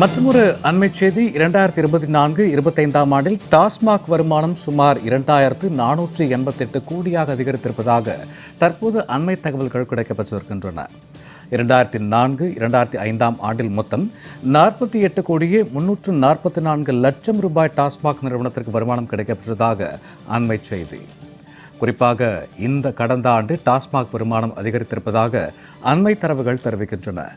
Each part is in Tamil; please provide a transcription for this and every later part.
மற்றொரு அண்மை செய்தி இரண்டாயிரத்தி இருபத்தி நான்கு இருபத்தைந்தாம் ஆண்டில் டாஸ்மாக் வருமானம் சுமார் இரண்டாயிரத்து நானூற்றி எண்பத்தெட்டு கோடியாக அதிகரித்திருப்பதாக தற்போது அண்மை தகவல்கள் கிடைக்கப்பட்டிருக்கின்றன. இரண்டாயிரத்தி நான்கு இரண்டாயிரத்தி ஐந்தாம் ஆண்டில் மொத்தம் நாற்பத்தி எட்டு கோடியே முன்னூற்று நாற்பத்தி நான்கு லட்சம் ரூபாய் டாஸ்மாக் நிறுவனத்திற்கு வருமானம் கிடைக்கப்பெற்றதாக அண்மை செய்தி. குறிப்பாக இந்த கடந்த ஆண்டு டாஸ்மாக் வருமானம் அதிகரித்திருப்பதாக அண்மை தரவுகள் தெரிவிக்கின்றன.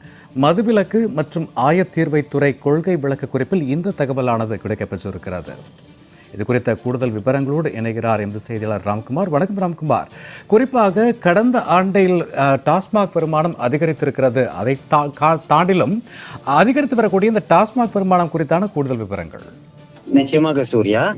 மதுவிலக்கு மற்றும் ஆயத்தீர்வைத்துறை கொள்கை விளக்க குறிப்பில் இந்த தகவலானது கிடைக்கப்பெற்றிருக்கிறது. இது குறித்த கூடுதல் விவரங்களோடு இணைகிறார் எமது செய்தியாளர் ராம்குமார். வணக்கம் ராம்குமார். குறிப்பாக கடந்த ஆண்டில் டாஸ்மாக் வருமானம் அதிகரித்திருக்கிறது. அதை தா- கா- தாண்டிலும் அதிகரித்து வரக்கூடிய இந்த டாஸ்மாக் வருமானம் குறித்தான கூடுதல் விவரங்கள். நிச்சயமாக சூர்யா.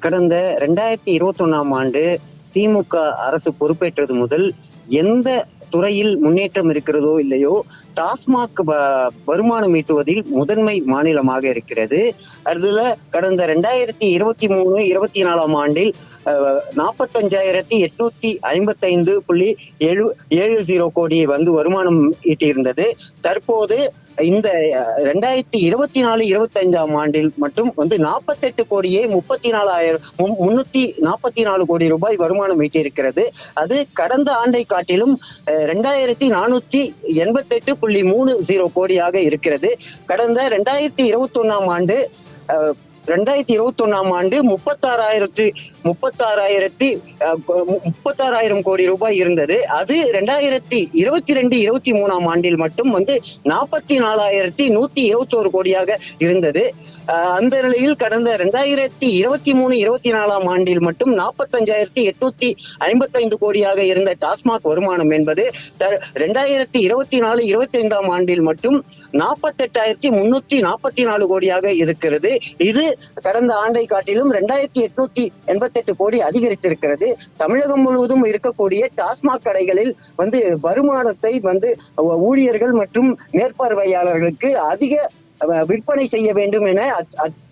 கடந்த ரெண்டாயிரத்தி இருபத்தி ஒன்னாம் ஆண்டு திமுக அரசு பொறுப்பேற்றது முதல் எந்த துறையில் முன்னேற்றம் இருக்கிறதோ இல்லையோ டாஸ்மாக் வ- வருமானம் ஈட்டுவதில் முதன்மை மாநிலமாக இருக்கிறது. அதுல கடந்த ரெண்டாயிரத்தி இருபத்தி மூணு இருபத்தி நாலாம் ஆண்டில் நாற்பத்தஞ்சாயிரத்தி எட்நூத்தி ஐம்பத்தைந்து புள்ளி ஏழு ஏழு ஜீரோ கோடி வந்து வருமானம் ஈட்டியிருந்தது. தற்போது இந்த ரெண்டாயிரத்தி இருபத்தி நாலு இருபத்தி ஐந்தாம் ஆண்டில் மட்டும் வந்து நாற்பத்தெட்டு கோடியே முப்பத்தி நாலாயிரம் முன்னூத்தி நாற்பத்தி நாலு கோடி ரூபாய் வருமானம் ஈட்டியிருக்கிறது. அது கடந்த ஆண்டை காட்டிலும் அஹ், ரெண்டாயிரத்தி நானூத்தி எண்பத்தெட்டு புள்ளி மூணு ஜீரோ கோடியாக இருக்கிறது. கடந்த ரெண்டாயிரத்தி இருபத்தி ஒண்ணாம் ஆண்டு அஹ், ரெண்டாயிரத்தி இருபத்தி ஒன்னாம் ஆண்டு முப்பத்தாறாயிரத்து முப்பத்தாறாயிரத்தி முப்பத்தாறாயிரம் கோடி ரூபாய் இருந்தது. அது ரெண்டாயிரத்தி இருபத்தி ரெண்டு இருபத்தி மூணாம் ஆண்டில் மட்டும் வந்து நாற்பத்தி நாலாயிரத்தி நூத்தி இருபத்தோரு கோடியாக இருந்தது. அந்த நிலையில் கடந்த ரெண்டாயிரத்தி இருபத்தி மூணு இருபத்தி நாலாம் ஆண்டில் மட்டும் நாற்பத்தஞ்சாயிரத்தி எட்நூத்தி ஐம்பத்தைந்து கோடியாக இருந்த டாஸ்மாக் வருமானம் என்பது ரெண்டாயிரத்தி இருபத்தி நாலு இருபத்தி ஐந்தாம் ஆண்டில் மட்டும் நாற்பத்தெட்டாயிரத்தி முன்னூத்தி நாற்பத்தி நாலு கோடியாக இருக்கிறது. இது கடந்த ஆண்டை காட்டிலும் ரெண்டாயிரத்தி எட்நூத்தி எண்பத்தெட்டு கோடி அதிகரித்திருக்கிறது. தமிழகம் முழுவதும் இருக்கக்கூடிய டாஸ்மாக் கடைகளில் வந்து வருமானத்தை வந்து ஊழியர்கள் மற்றும் மேற்பார்வையாளர்களுக்கு அதிக விற்பனை செய்ய வேண்டும் என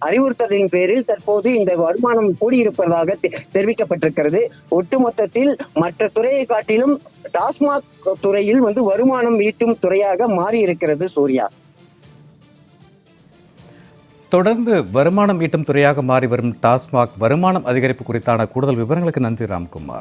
அறிவுறுத்தலின் பேரில் தற்போது இந்த வருமானம் கூடியிருப்பதாக தெ- தெரிவிக்கப்பட்டிருக்கிறது. ஒட்டுமொத்தத்தில் மற்ற துறையை காட்டிலும் டாஸ்மாக் துறையில் வந்து வருமானம் ஈட்டும் துறையாக மாறி இருக்கிறது சூர்யா. தொடர்ந்து வருமானம் ஈட்டும் துறையாக மாறி வரும் டாஸ்மாக் வருமானம் அதிகரிப்பு குறித்தான கூடுதல் விவரங்களுக்கு நன்றி ராம்குமார்.